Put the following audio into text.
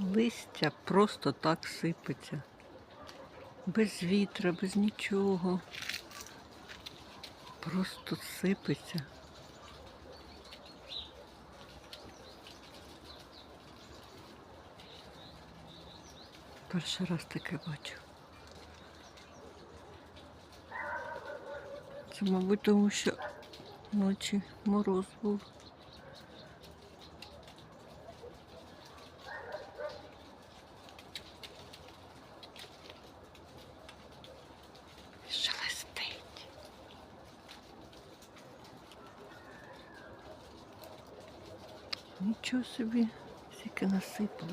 Листя просто так сипеться. Без вітра, без нічого. Просто сипеться. Перший раз таке бачу. Це, мабуть, тому що ночі мороз був. Нічого собі, скільки насипало.